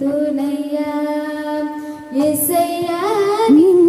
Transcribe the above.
తునయ్యా ఎసయ్యా నిన్ను